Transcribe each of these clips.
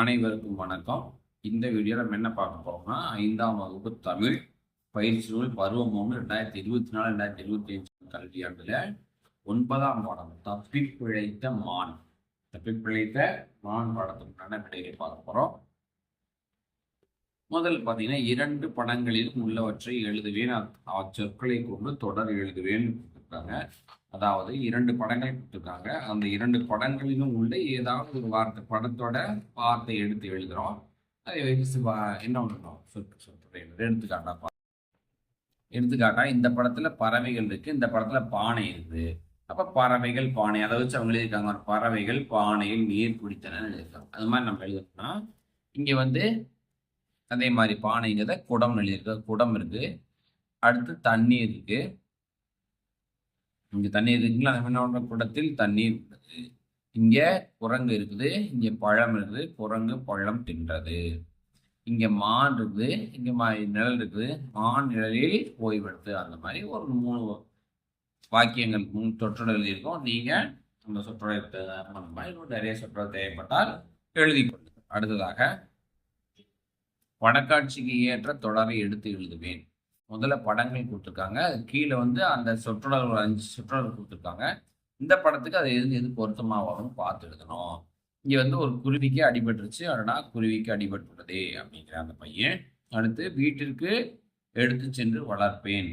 அனைவருக்கும் வணக்கம். இந்த வீடியோவில் நம்ம என்ன பார்க்க போகிறோம்னா ஐந்தாம் வகுப்பு தமிழ் பயிற்சி நூல் பருவம் ஒன்று ரெண்டாயிரத்தி இருபத்தி நாலு ரெண்டாயிரத்தி இருபத்தி அஞ்சு கல்வியாண்டுல ஒன்பதாம் பாடம் தப்பி பிழைத்த மான். தப்பி பிழைத்த மான் பாடத்துக்கான விடையை பார்க்க போறோம். முதல் பார்த்தீங்கன்னா இரண்டு படங்களிலும் உள்ளவற்றை எழுதுவேன். அச்சொற்களை கொண்டு தொடர் எழுதுவேன். இருக்காங்க அதாவது இரண்டு படங்கள் கொடுத்துருக்காங்க. அந்த இரண்டு படங்களிலும் உள்ள ஏதாவது ஒரு வார்த்தை படத்தோட வார்த்தை எடுத்து எழுதுறோம். அதை என்ன பண்ணணும் எடுத்துக்காட்டா எடுத்துக்காட்டா இந்த படத்துல பறவைகள் இருக்கு இந்த படத்துல பானை இருக்குது அப்ப பறவைகள் பானை அதை வச்சு அவங்க எழுதியிருக்காங்க பறவைகள் பானையில் நீர் குடித்தன எழுதியிருக்காங்க. அது மாதிரி நம்ம எழுதணும்னா இங்க வந்து அதே மாதிரி பானைங்கிறத குடம் எழுதியிருக்க குடம் இருக்கு. அடுத்து தண்ணீர் இருக்குது இங்க தண்ணீர் இருக்குங்களா என்ன குடத்தில் தண்ணீர் உள்ளது. இங்க குரங்கு இருக்குது. இங்க பழம் இருக்குது. குரங்கு பழம் தின்றது. இங்க மான் இருக்குது. இங்க மா- நிழல் இருக்குது. மான் நிழலில் ஓய்வெடுத்து அந்த மாதிரி ஒரு மூணு வாக்கியங்கள் மூணு சொற்றொடர் எழுதியிருக்கோம். நீங்க அந்த சொற்றொடர் அந்த மாதிரி இன்னும் நிறைய சொற்றொடர் தேவைப்பட்டால் எழுதி கொள்ளுங்கள். அடுத்ததாக வடக்காட்சிக்கு ஏற்ற தொடரை எடுத்து எழுதுவேன். முதல்ல படங்கள் கொடுத்துருக்காங்க. அது கீழே வந்து அந்த சொற்றொடர் ஒரு அஞ்சு சொற்றொடர் கொடுத்துருக்காங்க. இந்த படத்துக்கு அது எது எது பொருத்தமாக வரும்னு பார்த்து எழுதணும். இங்கே வந்து ஒரு குருவிக்கு அடிபட்டுருச்சு. அடடா குருவிக்கு அடிபட்டுள்ளது அப்படிங்கிற அந்த பையன். அடுத்து வீட்டிற்கு எடுத்து சென்று வளர்ப்பேன்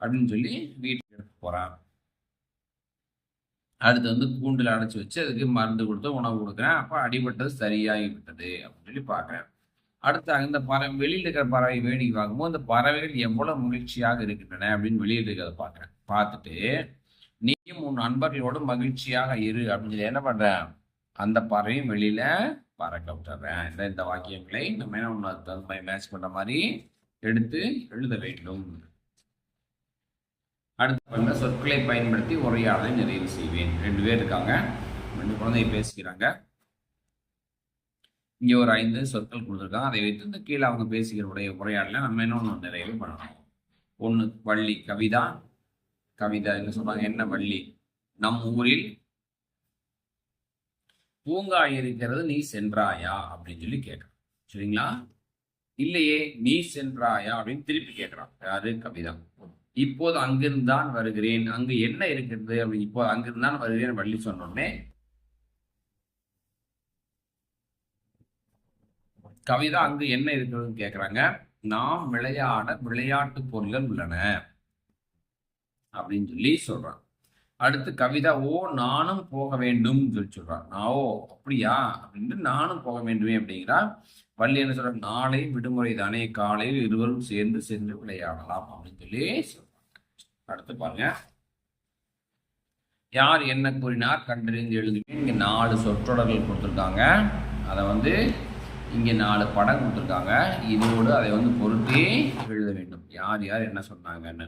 அப்படின்னு சொல்லி வீட்டுக்கு எடுத்து போகிறான் அடுத்து வந்து கூண்டில் அடைச்சி வச்சு அதுக்கு மருந்து கொடுத்து உணவு கொடுக்குறேன். அப்போ அடிபட்டது சரியாகி விட்டது அப்படின்னு சொல்லி பார்க்குறேன் அடுத்து அந்த பறவை வெளியில் இருக்கிற பறவை வேடிக்கை பார்க்கும்போது அந்த பறவைகள் எவ்வளவு மகிழ்ச்சியாக இருக்கின்றன அப்படின்னு வெளியில் இருக்கிறத பார்க்குறேன். பார்த்துட்டு நீயும் உன் நண்பர்களோடு மகிழ்ச்சியாக இரு அப்படின்னு சொல்லி என்ன பண்ணுறேன் அந்த பறவையும் வெளியில பறக்க விட்டுறேன். இந்த இந்த வாக்கியங்களை நம்ம என்ன பண்ண தகுந்த மாதிரி மேட்ச் பண்ணுற மாதிரி எடுத்து எழுத வேண்டும். அடுத்து பாருங்க சொற்களை பயன்படுத்தி உரையாடலை நிறைவு செய்வேன். ரெண்டு பேர் இருக்காங்க. ரெண்டு குழந்தைய பேசிக்கிறாங்க. இங்கே ஒரு ஐந்து சொற்கள் கொடுத்துருக்காங்க. அதை வைத்து இந்த கீழே அவங்க பேசிக்கிற உடைய உரையாடல நம்ம இன்னொன்று ஒன்று நிறைவு பண்ணணும். ஒன்று வள்ளி கவிதா. கவிதா என்ன சொல்றாங்க? என்ன வள்ளி? நம் ஊரில் பூங்கா இருக்கிறது நீ சென்றாயா? அப்படின்னு சொல்லி கேட்குறான். சரிங்களா? இல்லையே நீ சென்றாயா? அப்படின்னு திருப்பி கேட்குறான். யாரு? கவிதா. இப்போது அங்கிருந்தான் வருகிறேன். அங்கு என்ன இருக்கிறது? அப்படின்னு இப்போ அங்கிருந்தான் வருகிறேன். வள்ளி சொன்னோடனே கவிதா அங்கு என்ன இருக்கிறதுன்னு கேட்குறாங்க நாம் விளையாட விளையாட்டு பொருள்கள் உள்ளன அப்படின்னு சொல்லி சொல்றான். அடுத்து கவிதா ஓ நானும் போக வேண்டும் சொல்லி சொல்றான். நான் ஓ அப்படியா? அப்படின்ட்டு நானும் போக வேண்டுமே அப்படிங்கிறா வள்ளி என்ன சொல்ற நாளை விடுமுறை தானே காலையில் இருவரும் சேர்ந்து சென்று விளையாடலாம் அப்படின்னு சொல்லி சொல்றாங்க அடுத்து பாருங்க. யார் என்ன கூறினார் கண்டறிந்து எழுதுவேன். இங்க நாலு சொற்றொடர்கள் கொடுத்துருக்காங்க. அதை வந்து இங்கே நாலு படம் கொடுத்துருக்காங்க. இதோடு அதை வந்து பொருத்தி எழுத வேண்டும். யார் யார் என்ன சொன்னாங்கன்னு.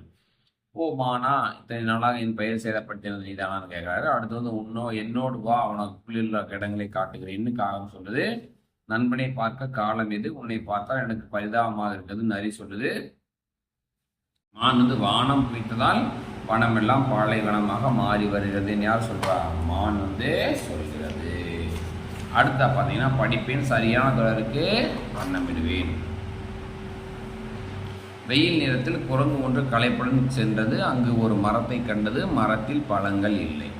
ஓ மானா இத்தனை நாளாக என் பெயர் சேதப்பட்டிருந்தது நீதானான்னு கேட்குறாரு. அடுத்து வந்து உன்னோ என்னோடு வா அவனுக்கு குளிர்ல இடங்களை காட்டுகிறேன்னு காகம் சொல்லுது நண்பனை பார்க்க காலம் எது? உன்னை பார்த்தால் எனக்கு பரிதாபமாக இருக்குது நரி சொல்லுது. மான் வந்து வானம் குவித்ததால் வனம் எல்லாம் பாலைவனமாக மாறி வருகிறதுன்னு யார் சொல்றா? மான் வந்து சொல்கிறது. அடுத்தா பார்த்தீங்கன்னா படிப்பேன் சரியான தொடருக்கு வண்ணமிடுவேன். வெயில் நேரத்தில் குரங்கு ஒன்று களைப்புடன் சென்றது அங்கு ஒரு மரத்தை கண்டது மரத்தில் பழங்கள் இல்லை.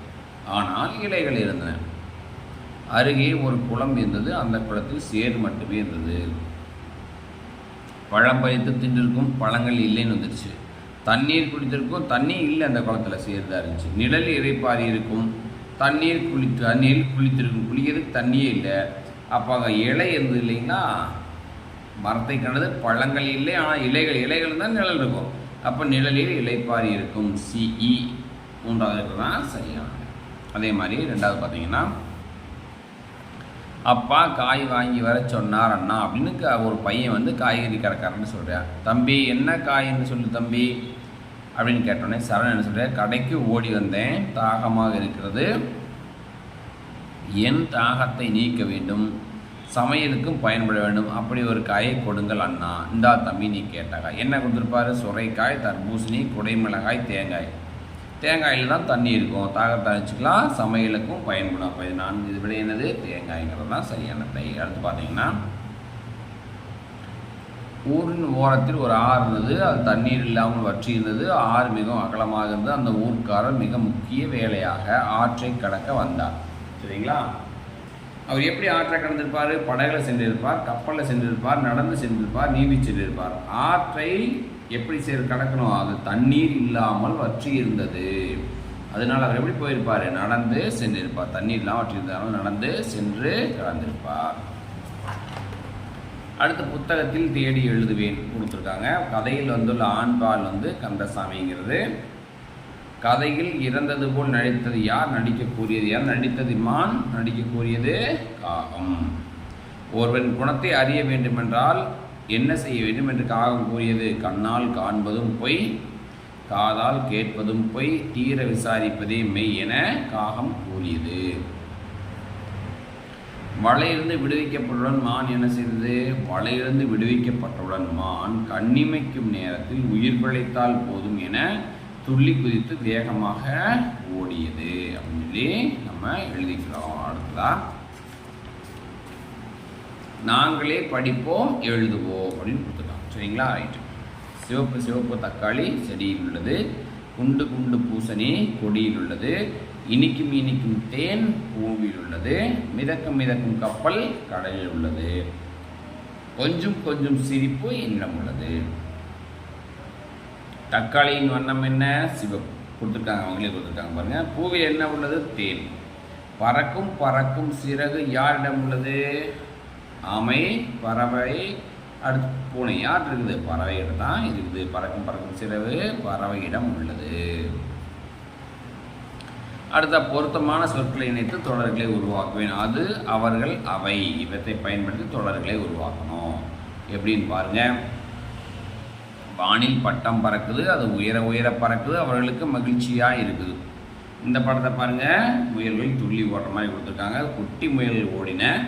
ஆனால் இலைகள் இருந்தன. அருகே ஒரு குளம் இருந்தது அந்த குளத்தில் சேர் மட்டுமே இருந்தது. பழம் பறித்து தின்றிருக்கும் பழங்கள் இல்லைன்னு வந்துடுச்சு தண்ணீர் குடித்திருக்கும் தண்ணி இல்லை அந்த குளத்தில் சேர்ந்தா இருந்துச்சு. நிழல் இறைப்பாரி இருக்கும். தண்ணீர் குளி தண்ணீர் குளித்திருக்கும். குளிக்கிறதுக்கு தண்ணியே இல்லை. அப்போ அங்கே இலை இருந்தது இல்லைங்கன்னா மரத்தை கண்டது பழங்கள் இல்லை ஆனால் இலைகள் இலைகள் தான் நிழல் இருக்கும். அப்போ நிழலில் இலைப்பாரி இருக்கும். சிஇ e மூன்றாவது தான் சரியானது அதே மாதிரி ரெண்டாவது பார்த்தீங்கன்னா அப்பா காய் வாங்கி வர சொன்னார் அண்ணா அப்படின்னு ஒரு பையன் வந்து காய்கறி கடைக்காரன்னு சொல்கிறான் தம்பி என்ன காய்ன்னு சொல்லு தம்பி. அப்படின்னு கேட்டோடனே சரண் என்ன சொல்கிறார் கடைக்கு ஓடி வந்தேன். தாகமாக இருக்கிறது. என் தாகத்தை நீக்க வேண்டும். சமையலுக்கும் பயன்பட வேண்டும். அப்படி ஒரு காயை கொடுங்கள் அண்ணா. இந்தா தம்பி நீ கேட்டாக்கா. என்ன கொடுத்துருப்பாரு? சுரைக்காய் தர்பூசணி குடைமிளகாய் தேங்காய். தேங்காயில் தான் தண்ணி இருக்கும். தாகத்தை அழிச்சிக்கலாம் சமையலுக்கும் பயன்படும். அப்போ இது நான்கு இது விட என்னது? தேங்காய்ங்கிறது தான் சரியான தை அடுத்து பார்த்தீங்கன்னா ஊரின் ஓரத்தில் ஒரு ஆறு இருந்தது. அது தண்ணீர் இல்லாமல் வற்றி இருந்தது. ஆறு மிகவும் அகலமாக இருந்தது. அந்த ஊர்க்காரர் மிக முக்கிய வேலையாக ஆற்றை கடக்க வந்தார். சரிங்களா? அவர் எப்படி ஆற்றை கடந்திருப்பார்? படகுல சென்றிருப்பார் கப்பலில் சென்றிருப்பார் நடந்து சென்றிருப்பார் நீவி சென்றிருப்பார். ஆற்றை எப்படி சென்று கடக்கணும்? அது தண்ணீர் இல்லாமல் வற்றி இருந்தது. அதனால் அவர் எப்படி போயிருப்பார்? நடந்து சென்றிருப்பார். தண்ணீர் இல்லாமல் வற்றி இருந்தாலும் நடந்து சென்று கடந்திருப்பார். அடுத்த புத்தகத்தில் தேடி எழுதுவேன் கொடுத்துருக்காங்க. கதையில் வந்துள்ள ஆண்பால் வந்து கந்தசாமிங்கிறது. கதையில் இறந்தது போல் நடித்தது யார்? நடிக்கக்கூடியது யார்? நடித்தது மான் நடிக்கக்கூடியது காகம். ஒருவன் குணத்தை அறிய வேண்டுமென்றால் என்ன செய்ய வேண்டும் என்று காகம் கூறியது? கண்ணால் காண்பதும் பொய் காதால் கேட்பதும் பொய் தீர விசாரிப்பதே மெய் என காகம் கூறியது. வலையிலிருந்து விடுவிக்கப்பட்டவுடன் மான் என்ன செய்தது? வலையிலிருந்து விடுவிக்கப்பட்டவுடன் மான் கண்ணிமைக்கும் நேரத்தில் உயிர் பிழைத்தால் போதும் என துள்ளி குதித்து வேகமாக ஓடியது. அப்படின்னு சொல்லி நம்ம எழுதிக்கிறோம். அடுத்ததா? நாங்களே படிப்போம் எழுதுவோம் அப்படின்னு கொடுத்துட்டோம் சரிங்களா? ரைட்டு சிவப்பு சிவப்பு தக்காளி செடியில் உள்ளது. குண்டு குண்டு பூசணி கொடியில் உள்ளது. இனிக்கும் இனிக்கும் தேன் பூவில் உள்ளது மிதக்கும் மிதக்கும் கப்பல் கடலில் உள்ளது. கொஞ்சம் கொஞ்சம் சிரிப்பு என்னிடம் உள்ளது. தக்காளியின் வண்ணம் என்ன? சிவப்பு. கொடுத்துருக்காங்க அவங்களே கொடுத்துருக்காங்க பாருங்க. பூவில் என்ன உள்ளது? தேன். பறக்கும் பறக்கும் சிறகு யாரிடம் உள்ளது? ஆமை பறவை. அடுத்து பூனை. யார் இருக்குது? பறவையிடம் தான் இருக்குது. பறக்கும் பறக்கும் சிறகு பறவையிடம் உள்ளது. அடுத்த பொருத்தமான சொற்களை இணைத்து தொடர்களை உருவாக்குவேன். அது அவர்கள் அவை. இவற்றை பயன்படுத்தி தொடர்களை உருவாக்கணும். எப்படின்னு பாருங்க. வானில் பட்டம் பறக்குது அது உயர உயர பறக்குது அவர்களுக்கு மகிழ்ச்சியாக இருக்குது. இந்த படத்தை பாருங்கள் முயல்கள் துள்ளி ஓடுற மாதிரி கொடுத்துருக்காங்க. குட்டி முயல்கள் ஓடின.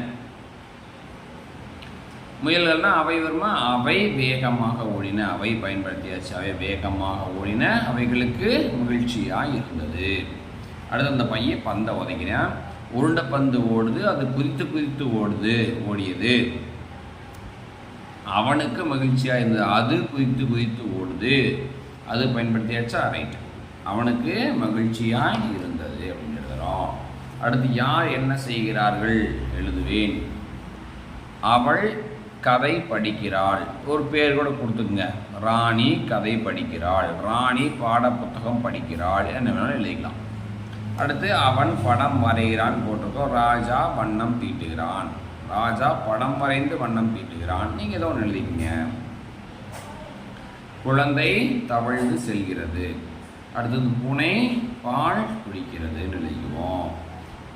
முயல்கள்னால் அவை வருமா? அவை வேகமாக ஓடின. அவை பயன்படுத்தியாச்சு. அவை வேகமாக ஓடின. அவைகளுக்கு மகிழ்ச்சியாக இருந்தது. அடுத்து அந்த பையன் பந்தை உதைக்கிறான். உருண்டை பந்து ஓடுது அது குதித்து குதித்து ஓடுது ஓடியது. அவனுக்கு மகிழ்ச்சியாக இருந்தது. அது குதித்து குதித்து ஓடுது. அது பயன்படுத்தியாச்சா? ரைட் அவனுக்கு மகிழ்ச்சியாக இருந்தது அப்படின்னு எழுதுகிறோம் அடுத்து யார் என்ன செய்கிறார்கள்? எழுதுவேன். அவள் கதை படிக்கிறாள். ஒரு பேர் கூட கொடுத்துக்குங்க. ராணி கதை படிக்கிறாள். ராணி பாட புத்தகம் படிக்கிறாள். என்ன வேணாலும் எழுதிக்கலாம். அடுத்து அவன் படம் வரைகிறான் போட்டிருக்கோம். ராஜா வண்ணம் தீட்டுகிறான் ராஜா படம் வரைந்து வண்ணம் தீட்டுகிறான் நீங்கள் ஏதோ ஒன்று எழுதிக்கங்க. குழந்தை தவழ்ந்து செல்கிறது. அடுத்தது புனை பால் குடிக்கிறது எழுதுவோம்.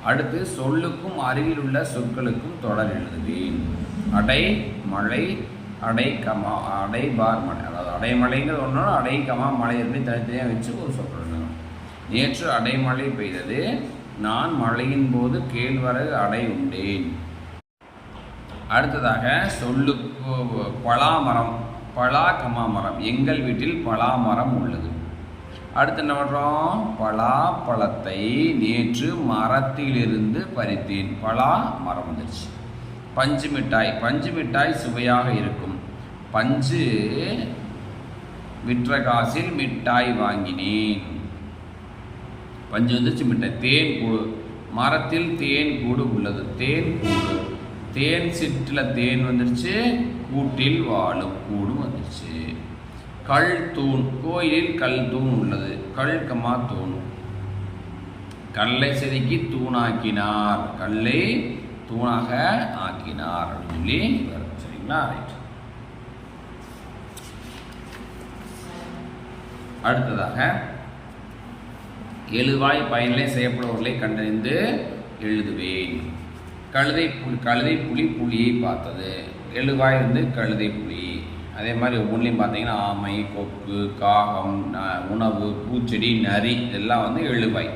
அடுத்து சொல்லுக்கும் அருகில் உள்ள சொற்களுக்கும் தொடர் எழுதுவேன். அடை மழை அடை கமா அடை பார் மழை. அதாவது அடைமலைங்கிறது ஒன்று அடை கமா மழை இருந்து தனித்தனியாக வச்சு ஒரு சொற்கள் நேற்று அடைமழை பெய்தது. நான் மழையின் போது கேழ்வரகு அடை உண்டேன். அடுத்ததாக சொல்லுக்கு பலாமரம் பலா கமா மரம் எங்கள் வீட்டில் பலாமரம் உள்ளது. அடுத்து என்ன பண்ணுறோம் பலா பழத்தை நேற்று மரத்திலிருந்து பறித்தேன். பலா மரம் வந்துருச்சு. பஞ்சு மிட்டாய் பஞ்சு மிட்டாய் சுவையாக இருக்கும். பஞ்சு விற்ற காசில் மிட்டாய் வாங்கினேன். பஞ்சு வந்துச்சு மிட்டாய் தேன் கூடு. மரத்தில் தேன் கூடு உள்ளது. தேன் கூடு. தேன் சிற்றில் தேன் வந்துருச்சு கூட்டில் வாழும் கூடும் வந்துருச்சு. கல் தூண் கோயிலில் கல் தூண் உள்ளது. கல் கமா தூண். கல்லை செதுக்கி தூணாக்கினார். கல்லை தூணாக ஆக்கினார் அப்படின்னு சொல்லி வரும் சரிங்களா? ரைட் அடுத்ததாக எழுவாய் பயனிலே செய்யப்படுபவர்களை கண்டறிந்து எழுதுவேன். கழுதை புலி கழுதை புலி புலியை பார்த்தது. எழுவாய் வந்து கழுதை புலி. அதே மாதிரி ஒவ்வொன்றிலையும் பார்த்தீங்கன்னா ஆமை கொக்கு காகம் ந- உணவு பூச்செடி நரி இதெல்லாம் வந்து எழுவாய்.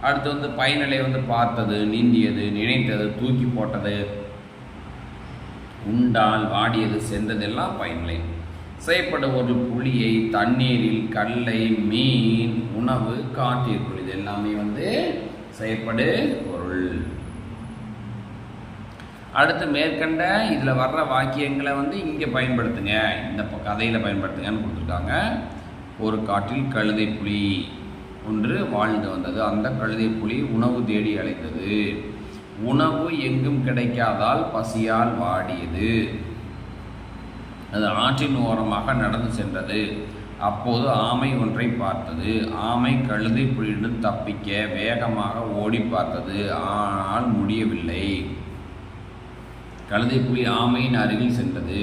அடுத்து வந்து பயனிலை வந்து பார்த்தது நீந்தியது நினைத்தது தூக்கி போட்டது உண்டால் வாடியது சென்றதெல்லாம் பயனிலை. செய்யப்பட்ட ஒரு புளியை தண்ணீரில் கல்லை மீன் உணவு காட்டிற்குள் இது எல்லாமே வந்து செயற்படு பொருள். அடுத்து மேற்கண்ட இதில் வர்ற வாக்கியங்களை வந்து இங்கே பயன்படுத்துங்க. இந்த கதையில் பயன்படுத்துங்கன்னு கொடுத்துருக்காங்க. ஒரு காட்டில் கழுதை புலி ஒன்று வாழ்ந்து வந்தது. அந்த கழுதை புலி உணவு தேடி அழைத்தது. உணவு எங்கும் கிடைக்காதால் பசியால் வாடியது. அது ஆற்றின் ஓரமாக நடந்து சென்றது. அப்போது ஆமை ஒன்றை பார்த்தது. ஆமை கழுதை புலியிடம் தப்பிக்க வேகமாக ஓடி பார்த்தது. ஆனால் முடியவில்லை. கழுதை புலி ஆமையின் அருகில் சென்றது.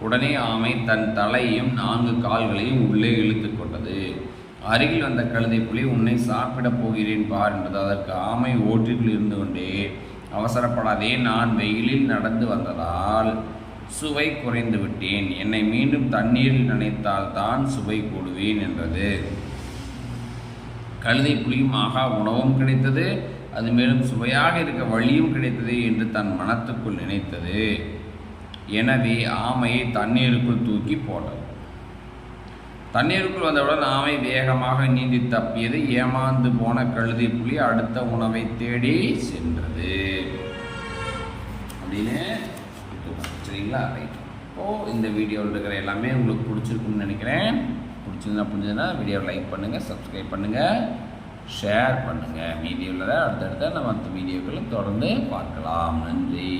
உடனே ஆமை தன் தலையையும் நான்கு கால்களையும் உள்ளே இழுத்து கொண்டது. அருகில் வந்த கழுதை புலி உன்னை சாப்பிடப் போகிறேன் பார் என்பது அதற்கு ஆமை ஓட்டிற்குள் இருந்து கொண்டே அவசரப்படாதே நான் வெயிலில் நடந்து வந்ததால் சுவை குறைந்து விட்டேன். என்னை மீண்டும் தண்ணீரில் நினைத்தால் தான் சுவை கூடுவேன் என்றது. கழுதை புலியும் ஆகா உணவும் கிடைத்தது. அது மேலும் சுவையாக இருக்க வழியும் கிடைத்தது என்று தன் மனத்துக்குள் நினைத்தது. எனவே ஆமையை தண்ணீருக்குள் தூக்கி போட்டது. தண்ணீருக்குள் வந்தவுடன் ஆமை வேகமாக நீந்தி தப்பியது. ஏமாந்து போன கழுதை புலி அடுத்த உணவை தேடி சென்றது. அப்படின்னு சரிங்களா? ரைட் இப்போது இந்த வீடியோவில் இருக்கிற எல்லாமே உங்களுக்கு பிடிச்சிருக்குன்னு நினைக்கிறேன். பிடிச்சிருந்தா பிடிச்சதுன்னா வீடியோவை லைக் பண்ணுங்கள் சப்ஸ்கிரைப் பண்ணுங்கள் ஷேர் பண்ணுங்கள் மீடியோவில் அடுத்தடுத்த நம்ம மற்ற வீடியோக்களை தொடர்ந்து பார்க்கலாம். நன்றி.